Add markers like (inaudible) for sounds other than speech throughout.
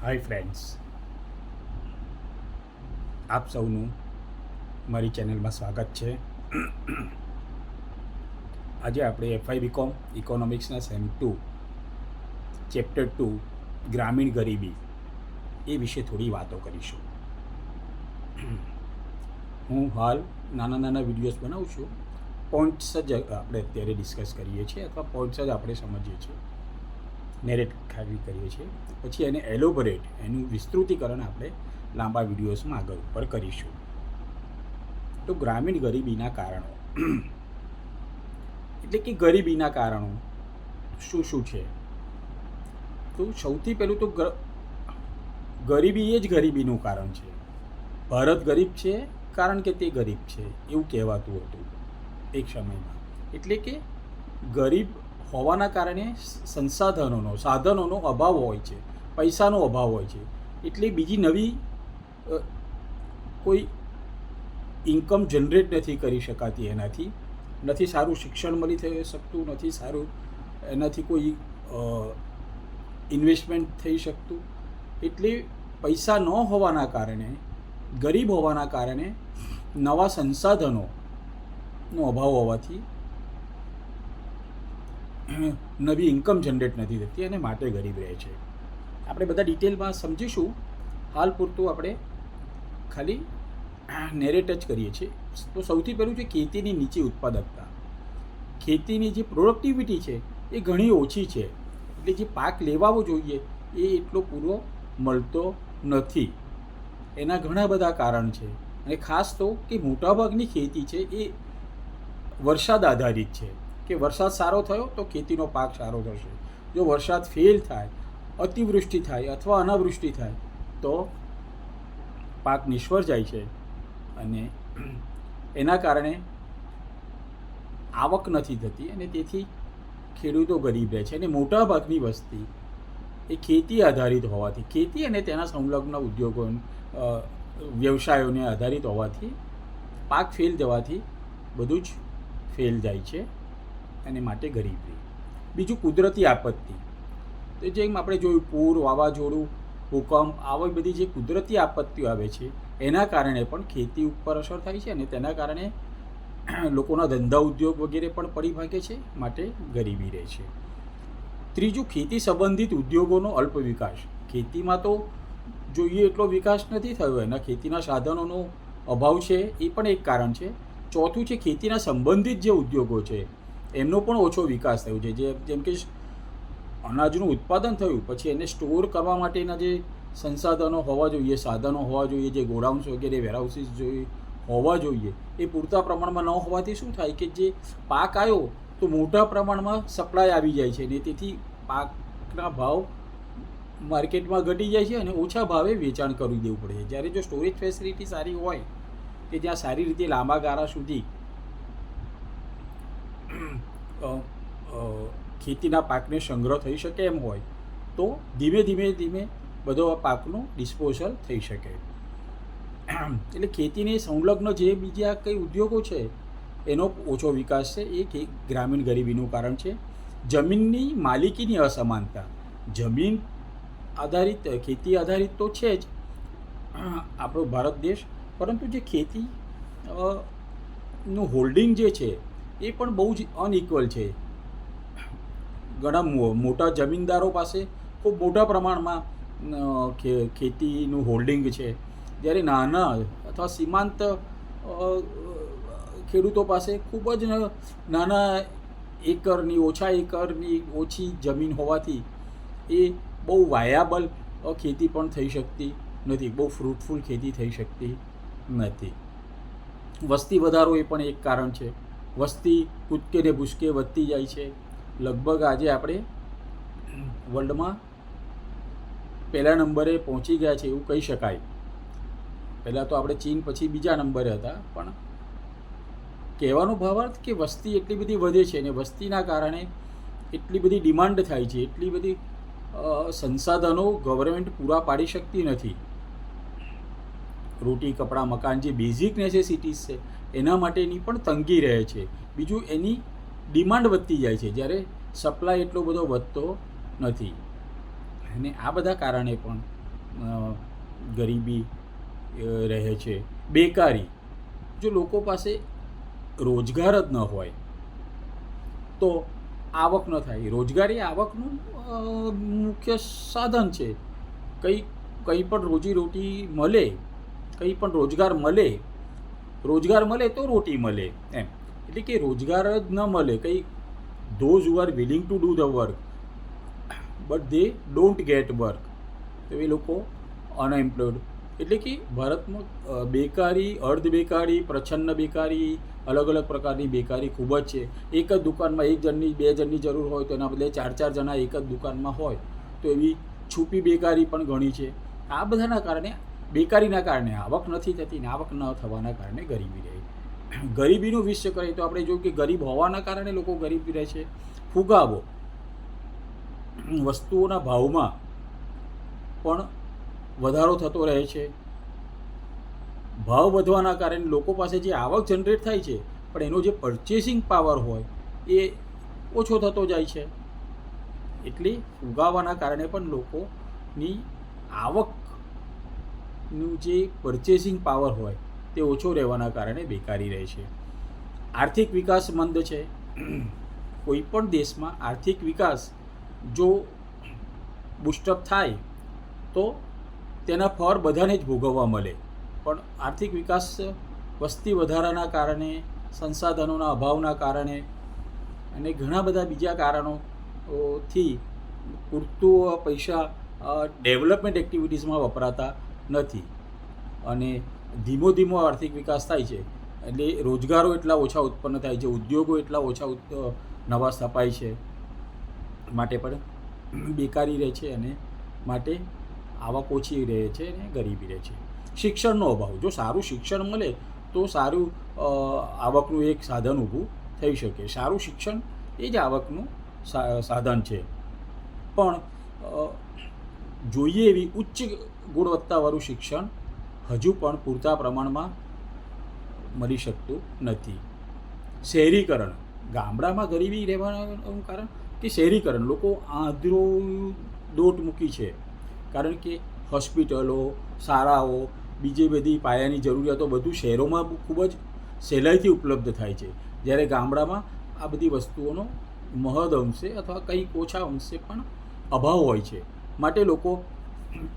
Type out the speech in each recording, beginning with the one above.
Hi friends આપ સૌનું મારી ચેનલમાં સ્વાગત છે. આજે આપણે એફઆઈ બીકોમ ઇકોનોમિક્સના સેમ ટુ ચેપ્ટર ટુ ગ્રામીણ ગરીબી એ વિશે થોડી વાતો કરીશું. હું હાલ નાના નાના વિડીયોઝ બનાવું છું. પોઈન્ટ્સ જ આપણે અત્યારે ડિસ્કસ કરીએ છીએ અથવા પોઈન્ટ્સ જ આપણે સમજીએ છીએ. નેરેટ ખાવી કરીએ છીએ. પછી એને એલોબરેટ એનું વિસ્તૃતિકરણ આપણે લાંબા વિડીયોઝમાં આગળ ઉપર કરીશું. તો ગ્રામીણ ગરીબીના કારણો. (clears throat) એટલે કે ગરીબીના કારણો શું શું છે? તો સૌથી પહેલું તો ગરીબી એ જ ગરીબીનું કારણ છે. ભારત ગરીબ છે કારણ કે તે ગરીબ છે, એવું કહેવાતું હતું એક સમયમાં. એટલે કે ગરીબ હોવાના કારણે સંસાધનોનો, સાધનોનો અભાવ હોય છે, પૈસાનો અભાવ હોય છે. એટલે બીજી નવી કોઈ ઇન્કમ જનરેટ નથી કરી શકાતી એનાથી. નથી સારું શિક્ષણ મળી થઈ શકતું, નથી સારું એનાથી કોઈ ઇન્વેસ્ટમેન્ટ થઈ શકતું. એટલે પૈસા ન હોવાના કારણે, ગરીબ હોવાના કારણે નવા સંસાધનોનો અભાવ હોવાથી નવી ઇન્કમ જનરેટ નથી થતી અને માટે ગરીબ રહે છે. આપણે બધા ડિટેલમાં સમજીશું. હાલ પૂરતું આપણે ખાલી નેરેટ જ કરીએ છીએ. તો સૌથી પહેલું છે ખેતીની નીચી ઉત્પાદકતા. ખેતીની જે પ્રોડક્ટિવિટી છે એ ઘણી ઓછી છે. એટલે જે પાક લેવાવો જોઈએ એ એટલો પૂરો મળતો નથી. એના ઘણા બધા કારણ છે. અને ખાસ તો કે મોટાભાગની ખેતી છે એ વરસાદ આધારિત છે. કે વરસાદ સારો થયો તો ખેતીનો પાક સારો થશે. જો વરસાદ ફેલ થાય, અતિવૃષ્ટિ થાય અથવા અનાવૃષ્ટિ થાય, તો પાક નિષ્ફળ જાય છે અને એના કારણે આવક નથી થતી અને તેથી ખેડૂતો ગરીબ રહે છે અને મોટાભાગની વસ્તી એ ખેતી આધારિત હોવાથી, ખેતી અને તેના સંલગ્ન ઉદ્યોગો વ્યવસાયોને આધારિત હોવાથી પાક ફેલ જવાથી બધું જ ફેલ જાય છે. અને માટે ગરીબી બીજું કુદરતી આપત્તિ. તો જેમ આપણે જોયું, પૂર, વાવાઝોડું, ભૂકંપ, આવી બધી જે કુદરતી આપત્તિઓ આવે છે, એના કારણે પણ ખેતી ઉપર અસર થાય છે અને તેના કારણે (clears throat) લોકોના ધંધા ઉદ્યોગ વગેરે પણ પડી ભાગે છે, માટે ગરીબી રહે છે. ત્રીજું, ખેતી સંબંધિત ઉદ્યોગોનો અલ્પ વિકાસ ખેતીમાં તો જોઈએ એટલો વિકાસ નથી થયો, એના ખેતીના સાધનોનો અભાવ છે, એ પણ એક કારણ છે. ચોથું છે, ખેતીના સંબંધિત જે ઉદ્યોગો છે એમનો પણ ઓછો વિકાસ થયો છે. જે જેમ કે અનાજનું ઉત્પાદન થયું, પછી એને સ્ટોર કરવા માટેના જે સંસાધનો હોવા જોઈએ, સાધનો હોવા જોઈએ, જે ગોડાઉન્સ વગેરે વેરહાઉસીસ જોઈએ, હોવા જોઈએ, એ પૂરતા પ્રમાણમાં ન હોવાથી શું થાય કે જે પાક આવ્યો, તો મોટા પ્રમાણમાં સપ્લાય આવી જાય છે ને તેથી પાકના ભાવ માર્કેટમાં ઘટી જાય છે અને ઓછા ભાવે વેચાણ કરી દેવું પડે છે. જ્યારે જો સ્ટોરેજ ફેસિલિટી સારી હોય, કે જ્યાં સારી રીતે લાંબા ગાળા સુધી ખેતીના પાકને સંગ્રહ થઈ શકે એમ હોય, તો ધીમે ધીમે ધીમે બધો આ પાકનું ડિસ્પોઝલ થઈ શકે. એટલે ખેતીને સંલગ્ન જે બીજા કંઈ ઉદ્યોગો છે, એનો ઓછો વિકાસ છે, એ ગ્રામીણ ગરીબીનું કારણ છે. જમીનની માલિકીની અસમાનતા. જમીન આધારિત, ખેતી આધારિત તો છે જ, આપણો ભારત દેશ, પરંતુ જે ખેતી નું હોલ્ડિંગ જે છે એ પણ બહુ જ અનઇક્વલ છે. ઘણા મોટા જમીનદારો પાસે ખૂબ મોટા પ્રમાણમાં ખેતીનું હોલ્ડિંગ છે. જ્યારે નાના અથવા સીમાંત ખેડૂતો પાસે ખૂબ જ નાના એકરની, ઓછા એકરની, ઓછી જમીન હોવાથી એ બહુ વાયાબલ ખેતી પણ થઈ શકતી નથી. બહુ ફ્રૂટફુલ ખેતી થઈ શકતી નથી. વસ્તી વધારો એ પણ એક કારણ છે. વસ્તી કૂદકે ને ભૂસકે વધતી જાય છે. લગભગ આજે આપણે વર્લ્ડમાં પહેલા નંબરે પહોંચી ગયા છે એવું કહી શકાય. પહેલાં તો આપણે ચીન પછી બીજા નંબરે હતા, પણ કહેવાનો ભાવાર્થ કે વસ્તી એટલી બધી વધે છે અને વસ્તીના કારણે એટલી બધી ડિમાન્ડ થાય છે, એટલી બધી સંસાધનો ગવર્મેન્ટ પૂરા પાડી શકતી નથી. રોટી, કપડાં, મકાન જે બેઝિક નેસેસિટીઝ છે એના માટેની પણ તંગી રહે છે. બીજું એની ડિમાન્ડ વધતી જાય છે, જ્યારે સપ્લાય એટલો બધો વધતો નથી. અને આ બધા કારણે પણ ગરીબી રહે છે. બેકારી. જો લોકો પાસે રોજગાર જ ન હોય, તો આવક ન થાય. રોજગાર આવકનું મુખ્ય સાધન છે. કંઈ કંઈ પણ રોજીરોટી મળે, કંઈ પણ રોજગાર મળે રોજગાર મળે તો રોટી મળે, એમ. એટલે કે રોજગાર જ ન મળે, કંઈ those who are willing to do the work but they don't get work તો એ લોકો અનએમ્પ્લોયડ એટલે કે ભારતમાં બેકારી, અર્ધ બેકારી, પ્રછન્ન બેકારી, અલગ અલગ પ્રકારની બેકારી ખૂબ જ છે. એક જ દુકાનમાં એક જણની, બે જણની જરૂર હોય તો એના બદલે ચાર ચાર જણા એક જ દુકાનમાં હોય, તો એવી છૂપી બેકારી પણ ઘણી છે. આ બધાના કારણે બેકારીના કારણે આવક નથી થતી ને આવક ન થવાના કારણે ગરીબી રહે. ગરીબીનું વિષય કરીએ તો આપણે જોયું કે ગરીબ હોવાના કારણે લોકો ગરીબ રહે છે. ફુગાવો વસ્તુઓના ભાવમાં પણ વધારો થતો રહે છે. ભાવ વધવાના કારણે લોકો પાસે જે આવક જનરેટ થાય છે, પણ એનો જે પરચેસિંગ પાવર હોય એ ઓછો થતો જાય છે. એટલે ફુગાવાના કારણે પણ લોકોની આવકનું જે પરચેસિંગ પાવર હોય તે ઓછો રહેવાના કારણે બેકારી રહે છે. આર્થિક વિકાસ મંદ છે. કોઈ પણ દેશમાં આર્થિક વિકાસ જો બુસ્ટઅપ થાય તો તેના ફળ બધાને જ ભોગવવા મળે. પણ આર્થિક વિકાસ વસ્તી વધારાના કારણે, સંસાધનોના અભાવના કારણે અને ઘણા બધા બીજા કારણોથી પૂરતું પૈસા ડેવલપમેન્ટ એક્ટિવિટીઝમાં વપરાતા નથી. અને ધીમો ધીમો આર્થિક વિકાસ થાય છે, એટલે રોજગારો એટલા ઓછા ઉત્પન્ન થાય છે, ઉદ્યોગો એટલા ઓછા નવા સ્થપાય છે માટે પણ બેકારી રહે છે અને માટે આવક ઓછી રહે છે અને ગરીબી રહે છે. શિક્ષણનો અભાવ, જો સારું શિક્ષણ મળે તો સારું આવકનું એક સાધન ઊભું થઈ શકે. સારું શિક્ષણ એ જ આવકનું સાધન છે. પણ જોઈએ એવી ઉચ્ચ ગુણવત્તાવાળું શિક્ષણ હજુ પણ પૂરતા પ્રમાણમાં મળી શકતું નથી. શહેરીકરણ. ગામડામાં ગરીબી રહેવાનું કારણ કે શહેરીકરણ. લોકો આંધળો દોટ મૂકી છે. કારણ કે હોસ્પિટલો, શાળાઓ, બીજી બધી પાયાની જરૂરિયાતો બધું શહેરોમાં ખૂબ જ સહેલાઈથી ઉપલબ્ધ થાય છે. જ્યારે ગામડામાં આ બધી વસ્તુઓનો મહદ અંશે અથવા કંઈક ઓછા અંશે પણ અભાવ હોય છે. માટે લોકો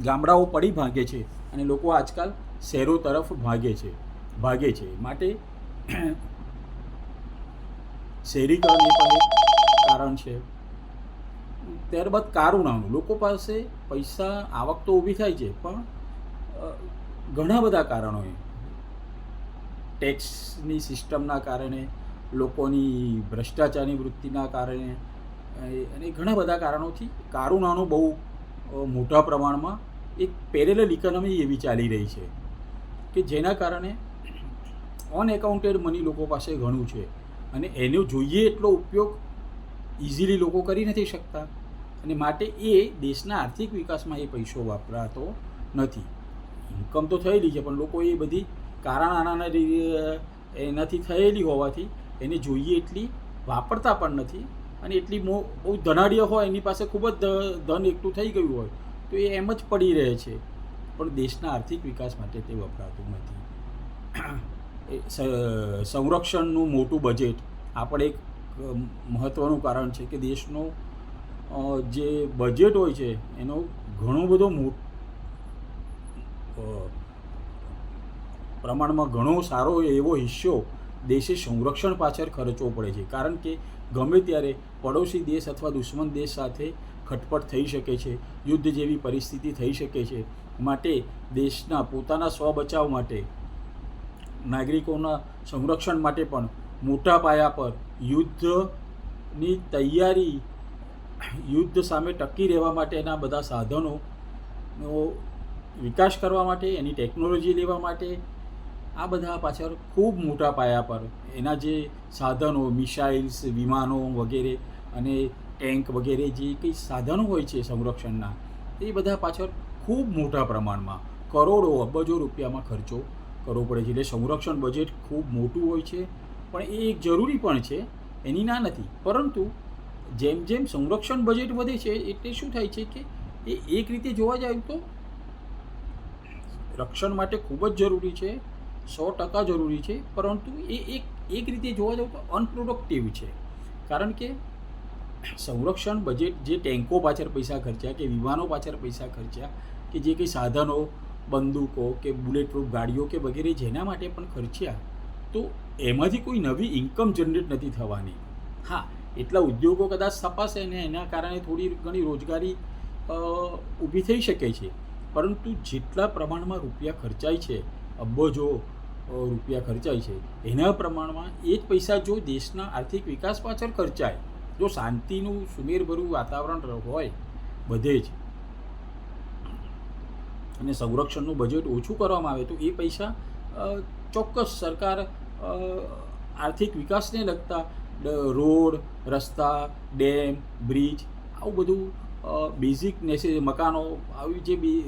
ગામડાઓ પડી ભાગે છે અને લોકો આજકાલ શહેરો તરફ ભાગે છે ભાગે છે. માટે શહેરીકરણ પણ એક કારણ છે. ત્યારબાદ કારુણાનું લોકો પાસે પૈસા આવક તો ઊભી થાય છે પણ ઘણા બધા કારણોએ ટેક્સની સિસ્ટમના કારણે લોકોની ભ્રષ્ટાચારની વૃત્તિના કારણે અને ઘણા બધા કારણોથી કારુણાનું બહુ અ, મોટા પ્રમાણમાં એક પેરેલલ ઇકોનોમી એવી ચાલી રહી છે કે જેના કારણે અનએકાઉન્ટેડ મની લોકો પાસે ઘણું છે. અને એનો જોઈએ એટલો ઉપયોગ ઇઝીલી લોકો કરી નથી શકતા. અને માટે એ દેશના આર્થિક વિકાસમાં એ પૈસો વાપરાતો નથી. ઇન્કમ તો થયેલી છે, પણ લોકો એ બધી કારણ આનાના એનાથી થયેલી હોવાથી એને જોઈએ એટલી વાપરતા પણ નથી. અને એટલી મો બહુ ધનાઢ્ય હોય, એની પાસે ખૂબ જ ધન એકઠું થઈ ગયું હોય, તો એ એમ જ પડી રહે છે. પણ દેશના આર્થિક વિકાસ માટે તે વપરાતું નથી. સંરક્ષણનું મોટું બજેટ આ પણ એક મહત્ત્વનું કારણ છે કે દેશનો જે બજેટ હોય છે, એનો ઘણો બધો મો પ્રમાણમાં ઘણો સારો એવો હિસ્સો દેશે સંરક્ષણ પાછળ ખર્ચવો પડે છે. કારણ કે ગમે ત્યારે પડોશી દેશ અથવા દુશ્મન દેશ સાથે ખટપટ થઈ શકે છે, યુદ્ધ જેવી પરિસ્થિતિ થઈ શકે છે, માટે દેશના પોતાના સ્વ બચાવ માટે, નાગરિકોના સંરક્ષણ માટે પણ મોટા પાયા પર યુદ્ધની તૈયારી, યુદ્ધ સામે ટકી રહેવા માટેના બધા સાધનોનો વિકાસ કરવા માટે, એની ટેકનોલોજી લેવા માટે આ બધા પાછળ ખૂબ મોટા પાયા પર એના જે સાધનો, મિસાઇલ્સ, વિમાનો વગેરે અને ટેન્ક વગેરે જે કંઈ સાધનો હોય છે સંરક્ષણના, એ બધા પાછળ ખૂબ મોટા પ્રમાણમાં કરોડો, અબજો રૂપિયામાં ખર્ચો કરવો પડે છે. એટલે સંરક્ષણ બજેટ ખૂબ મોટું હોય છે, પણ એ એક જરૂરી પણ છે, એની ના નથી. પરંતુ જેમ જેમ સંરક્ષણ બજેટ વધે છે, એટલે શું થાય છે કે એ એક રીતે જોવા જાય તો રક્ષણ માટે ખૂબ જ જરૂરી છે. સો ટકા જરૂરી છે, પરંતુ એ એક એક રીતે જોવા જાવ તો અનપ્રોડક્ટિવ છે. કારણ કે સંરક્ષણ બજેટ જે ટેન્કો પાછળ પૈસા ખર્ચ્યા કે વિમાનો પાછળ પૈસા ખર્ચ્યા કે જે કંઈ સાધનો, બંદૂકો કે બુલેટ પ્રૂફ ગાડીઓ કે વગેરે જેના માટે પણ ખર્ચ્યા, તો એમાંથી કોઈ નવી ઇન્કમ જનરેટ નથી થવાની. હા, એટલા ઉદ્યોગો કદાચ સ્થપાશે ને એના કારણે થોડી ઘણી રોજગારી ઊભી થઈ શકે છે. પરંતુ જેટલા પ્રમાણમાં રૂપિયા ખર્ચાય છે અબજો રૂપિયા ખર્ચાય છે, એના પ્રમાણમાં એ જ પૈસા જો દેશના આર્થિક વિકાસ પાછળ ખર્ચાય, જો શાંતિનું સુમેરભર્યું વાતાવરણ હોય, બધે જ. અને સંરક્ષણનું બજેટ ઓછું કરવામાં આવે તો એ પૈસા ચોક્કસ સરકાર આર્થિક વિકાસને લગતા રોડ, રસ્તા, ડેમ, બ્રિજ, આવું બધું બેઝિક નેસે મકાનો, આવી જે બી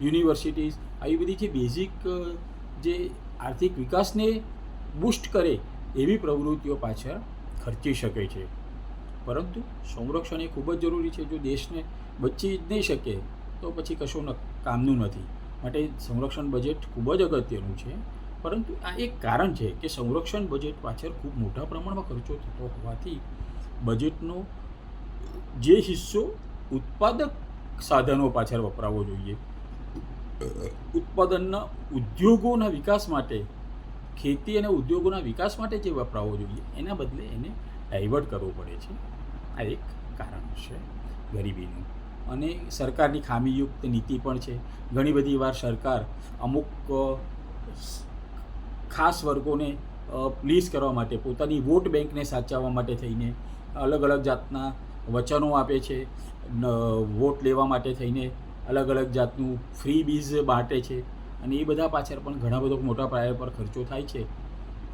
યુનિવર્સિટીઝ આવી બધી જે બેઝિક જે આર્થિક વિકાસને બુસ્ટ કરે એવી પ્રવૃત્તિઓ પાછળ ખર્ચી શકે છે. પરંતુ સંરક્ષણ એ ખૂબ જ જરૂરી છે. જો દેશને બચી જ નહીં શકે, તો પછી કશું કામનું નથી. માટે સંરક્ષણ બજેટ ખૂબ જ અગત્યનું છે. પરંતુ આ એક કારણ છે કે સંરક્ષણ બજેટ પાછળ ખૂબ મોટા પ્રમાણમાં ખર્ચો થતો હોવાથી બજેટનો જે હિસ્સો ઉત્પાદક સાધનો પાછળ વપરાવો જોઈએ. ઉત્પાદનના ઉદ્યોગોના વિકાસ માટે, ખેતી અને ઉદ્યોગોના વિકાસ માટે જે વપરાવો જોઈએ, એના બદલે એને ડાયવર્ટ કરવો પડે છે. આ એક કારણ છે ગરીબીનું. અને સરકારની ખામીયુક્ત નીતિ પણ છે. ઘણી બધી વાર સરકાર અમુક ખાસ વર્ગોને પ્લીઝ કરવા માટે, પોતાની વોટ બેંકને સાચવવા માટે થઈને, અલગ અલગ જાતના વચનો આપે છે વોટ લેવા માટે થઈને અલગ અલગ જાતનું ફ્રી બીઝ બાંટે છે અને એ બધા પાછળ પણ ઘણા બધો મોટા પાયા પર ખર્ચો થાય છે.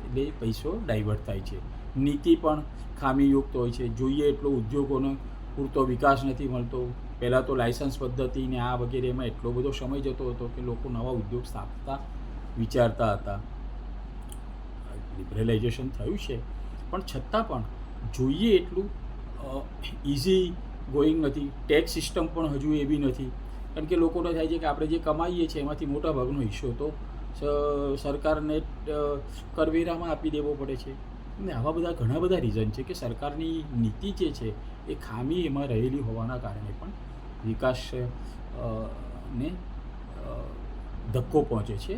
એટલે પૈસો ડાયવર્ટ થાય છે. નીતિ પણ ખામીયુક્ત હોય છે. જોઈએ એટલો ઉદ્યોગોનો પૂરતો વિકાસ નથી મળતો. પહેલાં તો લાયસન્સ પદ્ધતિ ને આ વગેરેમાં એટલો બધો સમય જતો હતો કે લોકો નવા ઉદ્યોગ સ્થાપતા વિચારતા હતા. લિબરલાઇઝેશન થયું છે. પણ છતાં પણ જોઈએ એટલું ઇઝી ગોઈંગ નથી. ટેક્સ સિસ્ટમ પણ હજુ એવી નથી. કારણ કે લોકોને થાય છે કે આપણે જે કમાઈએ છીએ એમાંથી મોટા ભાગનો હિસ્સો તો સરકારને કરવેરામાં આપી દેવો પડે છે. અને આવા બધા ઘણા બધા રીઝન છે કે સરકારની નીતિ જે છે એ ખામી એમાં રહેલી હોવાના કારણે પણ વિકાસ ને ધક્કો પહોંચે છે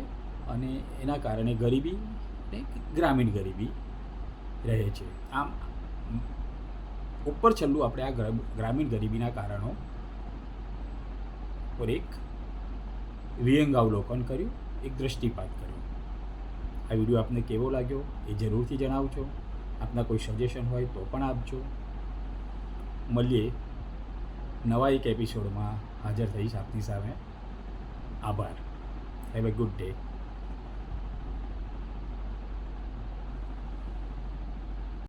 અને એના કારણે ગરીબી ને ગ્રામીણ ગરીબી રહે છે. આમ, ઉપર છેલ્લું આપણે આ ગ્રા- ગ્રામીણ ગરીબીના કારણો પર એક વિહંગાવલોકન કર્યું, એક દ્રષ્ટિપાત કર્યું. આ વીડિયો આપને કેવો લાગ્યો એ જરૂરથી જણાવજો. આપના કોઈ સજેશન હોય તો પણ આપજો. મળીએ નવા એક એપિસોડમાં હાજર થઈશ આપની સામે. આભાર. Have a good day